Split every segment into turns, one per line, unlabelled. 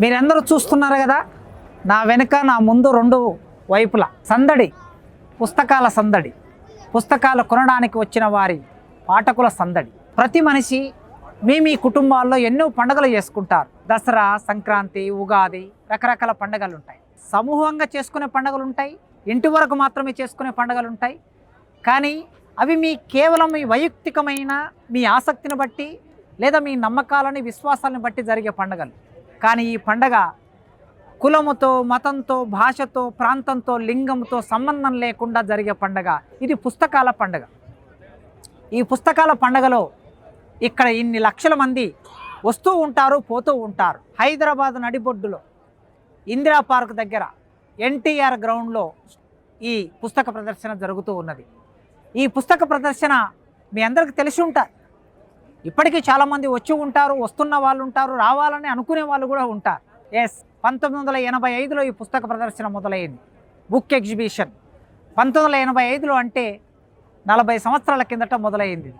మీరందరూ చూస్తున్నారు కదా నా వెనుక నా ముందు రెండు వైపుల సందడి పుస్తకాల సందడి పుస్తకాలు కొనడానికి వచ్చిన వారి పాఠకుల సందడి. ప్రతి మనిషి మీ మీ కుటుంబాల్లో ఎన్నో పండుగలు చేసుకుంటారు. దసరా సంక్రాంతి ఉగాది రకరకాల పండుగలు ఉంటాయి. సమూహంగా చేసుకునే పండుగలు ఉంటాయి. ఇంటి వరకు మాత్రమే చేసుకునే పండుగలు ఉంటాయి. కానీ అవి మీ కేవలం మీ వైయక్తికమైన మీ ఆసక్తిని బట్టి లేదా మీ నమ్మకాలని విశ్వాసాలను బట్టి జరిగే పండుగలు. కానీ ఈ పండగ కులముతో మతంతో భాషతో ప్రాంతంతో లింగంతో సంబంధం లేకుండా జరిగే పండగ. ఇది పుస్తకాల పండగ. ఈ పుస్తకాల పండగలో ఇక్కడ ఇన్ని లక్షల మంది వస్తూ ఉంటారు పోతూ ఉంటారు. హైదరాబాద్ నడిబొడ్డులో ఇందిరా పార్క్ దగ్గర ఎన్టీఆర్ గ్రౌండ్లో ఈ పుస్తక ప్రదర్శన జరుగుతూ ఉన్నది. ఈ పుస్తక ప్రదర్శన మీ అందరికీ తెలిసి ఉంటారు ఇప్పటికీ చాలామంది వచ్చి ఉంటారు వస్తున్న వాళ్ళు ఉంటారు రావాలని అనుకునే వాళ్ళు కూడా ఉంటారు. ఎస్ పంతొమ్మిది వందల ఎనభై ఐదులో ఈ పుస్తక ప్రదర్శన మొదలైంది. బుక్ ఎగ్జిబిషన్ పంతొమ్మిది వందల ఎనభై ఐదులో అంటే నలభై సంవత్సరాల కిందట మొదలైంది.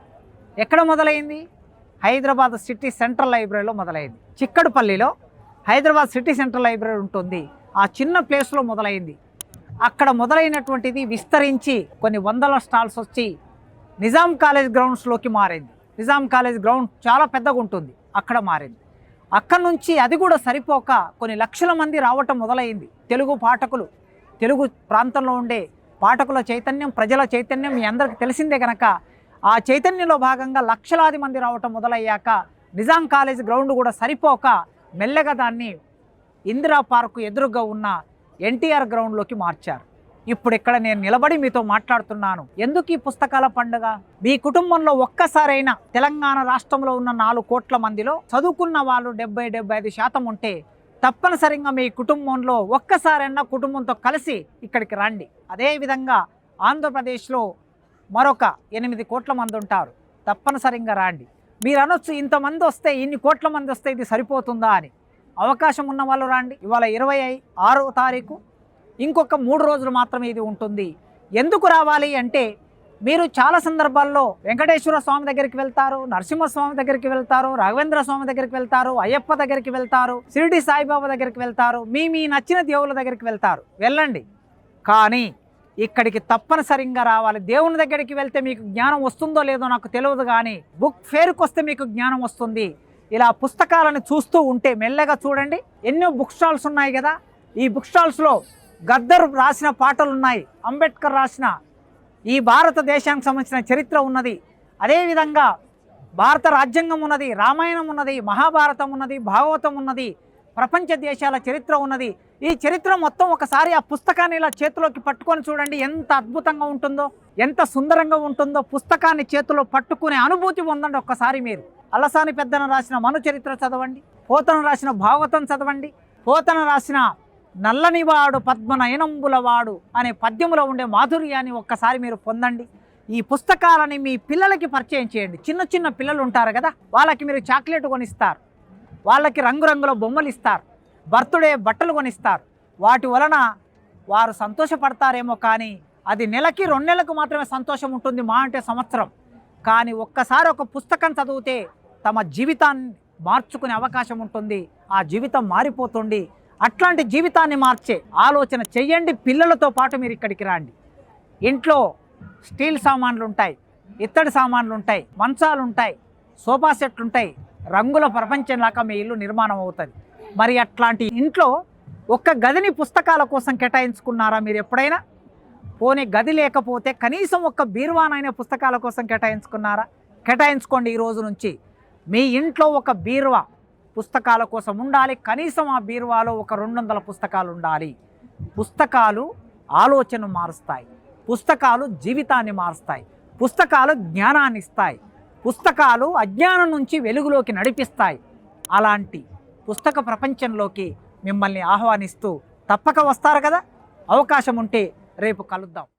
ఎక్కడ మొదలైంది? హైదరాబాద్ సిటీ సెంట్రల్ లైబ్రరీలో మొదలైంది. చిక్కడపల్లిలో హైదరాబాద్ సిటీ సెంట్రల్ లైబ్రరీ ఉంటుంది. ఆ చిన్న ప్లేస్లో మొదలైంది. అక్కడ మొదలైనటువంటిది విస్తరించి కొన్ని వందల స్టాల్స్ వచ్చి నిజాం కాలేజ్ గ్రౌండ్స్లోకి మారింది. నిజాం కాలేజ్ గ్రౌండ్ చాలా పెద్దగా ఉంటుంది. అక్కడ మారింది. అక్కడ నుంచి అది కూడా సరిపోక కొన్ని లక్షల మంది రావటం మొదలైంది. తెలుగు పాఠకులు తెలుగు ప్రాంతంలో ఉండే పాఠకుల చైతన్యం ప్రజల చైతన్యం మీ అందరికీ తెలిసిందే కనుక ఆ చైతన్యంలో భాగంగా లక్షలాది మంది రావటం మొదలయ్యాక నిజాం కాలేజ్ గ్రౌండ్ కూడా సరిపోక మెల్లగా దాన్ని ఇందిరా పార్కు ఎదురుగా ఉన్న ఎన్టీఆర్ గ్రౌండ్లోకి మార్చారు. ఇప్పుడు ఇక్కడ నేను నిలబడి మీతో మాట్లాడుతున్నాను. ఎందుకు ఈ పుస్తకాల పండుగ? మీ కుటుంబంలో ఒక్కసారైనా తెలంగాణ రాష్ట్రంలో ఉన్న నాలుగు కోట్ల మందిలో చదువుకున్న వాళ్ళు డెబ్బై డెబ్బై ఐదు శాతం ఉంటే తప్పనిసరిగా మీ కుటుంబంలో ఒక్కసారైనా కుటుంబంతో కలిసి ఇక్కడికి రండి. అదేవిధంగా ఆంధ్రప్రదేశ్లో మరొక ఎనిమిది కోట్ల మంది ఉంటారు. తప్పనిసరిగా రండి. మీరు అనొచ్చు ఇంతమంది వస్తే ఇన్ని కోట్ల మంది వస్తే ఇది సరిపోతుందా అని. అవకాశం ఉన్న వాళ్ళు రండి. ఇవాళ ఇరవై ఆరో తారీఖు. ఇంకొక మూడు రోజులు మాత్రమే ఇది ఉంటుంది. ఎందుకు రావాలి అంటే మీరు చాలా సందర్భాల్లో వెంకటేశ్వర స్వామి దగ్గరికి వెళ్తారు నరసింహస్వామి దగ్గరికి వెళ్తారు రాఘవేంద్ర స్వామి దగ్గరికి వెళ్తారు అయ్యప్ప దగ్గరికి వెళ్తారు షిరిడి సాయిబాబా దగ్గరికి వెళ్తారు మీ మీ నచ్చిన దేవుళ్ళ దగ్గరికి వెళ్తారు. వెళ్ళండి. కానీ ఇక్కడికి తప్పనిసరిగా రావాలి. దేవుని దగ్గరికి వెళ్తే మీకు జ్ఞానం వస్తుందో లేదో నాకు తెలియదు కానీ బుక్ ఫేర్కి వస్తే మీకు జ్ఞానం వస్తుంది. ఇలా పుస్తకాలను చూస్తూ ఉంటే మెల్లగా చూడండి. ఎన్నో బుక్ స్టాల్స్ ఉన్నాయి కదా. ఈ బుక్ స్టాల్స్లో గద్దర్ రాసిన పాటలు ఉన్నాయి అంబేద్కర్ రాసిన ఈ భారతదేశానికి సంబంధించిన చరిత్ర ఉన్నది. అదేవిధంగా భారత రాజ్యాంగం ఉన్నది రామాయణం ఉన్నది మహాభారతం ఉన్నది భాగవతం ఉన్నది ప్రపంచ దేశాల చరిత్ర ఉన్నది. ఈ చరిత్ర మొత్తం ఒకసారి ఆ పుస్తకాన్ని ఇలా చేతిలోకి పట్టుకొని చూడండి ఎంత అద్భుతంగా ఉంటుందో ఎంత సుందరంగా ఉంటుందో పుస్తకాన్ని చేతిలో పట్టుకునే అనుభూతి పొందండి ఒక్కసారి మీరు. అలసాని పెద్దన రాసిన మను చరిత్ర చదవండి పోతన రాసిన భాగవతం చదవండి పోతన రాసిన నల్లనివాడు పద్మనయనంబులవాడు అనే పద్యములో ఉండే మాధుర్యాన్ని ఒక్కసారి మీరు పొందండి. ఈ పుస్తకాలని మీ పిల్లలకి పరిచయం చేయండి. చిన్న చిన్న పిల్లలు ఉంటారు కదా వాళ్ళకి మీరు చాక్లెట్ కొనిస్తారు. వాళ్ళకి రంగురంగుల బొమ్మలు ఇస్తారు. బర్త్డే బట్టలు కొనిస్తారు. వాటి వలన వారు సంతోషపడతారేమో కానీ అది నెలకి రెండు నెలలకు మాత్రమే సంతోషం ఉంటుంది మా అంటే సంవత్సరం. కానీ ఒక్కసారి ఒక పుస్తకం చదివితే తమ జీవితాన్ని మార్చుకునే అవకాశం ఉంటుంది. ఆ జీవితం మారిపోతుంది. అట్లాంటి జీవితాన్ని మార్చే ఆలోచన చెయ్యండి. పిల్లలతో పాటు మీరు ఇక్కడికి రండి. ఇంట్లో స్టీల్ సామాన్లు ఉంటాయి ఇత్తడి సామాన్లు ఉంటాయి మంచాలు ఉంటాయి సోఫా సెట్లు ఉంటాయి రంగుల ప్రపంచంలాగా మీ ఇల్లు నిర్మాణం అవుతుంది. మరి అట్లాంటి ఇంట్లో ఒక్క గదిని పుస్తకాల కోసం కేటాయించుకున్నారా మీరు ఎప్పుడైనా? పోనీ గది లేకపోతే కనీసం ఒక్క బీరువానైనా పుస్తకాల కోసం కేటాయించుకున్నారా? కేటాయించుకోండి ఈ రోజు నుంచి. మీ ఇంట్లో ఒక బీరువా? పుస్తకాల కోసం ఉండాలి. కనీసం ఆ బీరువాలో ఒక రెండు వందల పుస్తకాలు ఉండాలి పుస్తకాలు ఆలోచన మారుస్తాయి. పుస్తకాలు జీవితాన్ని మారుస్తాయి. పుస్తకాలు జ్ఞానాన్ని ఇస్తాయి పుస్తకాలు అజ్ఞానం నుంచి వెలుగులోకి నడిపిస్తాయి. అలాంటి పుస్తక ప్రపంచంలోకి మిమ్మల్ని ఆహ్వానిస్తూ తప్పక వస్తారు కదా? అవకాశం ఉంటే రేపు కలుద్దాం.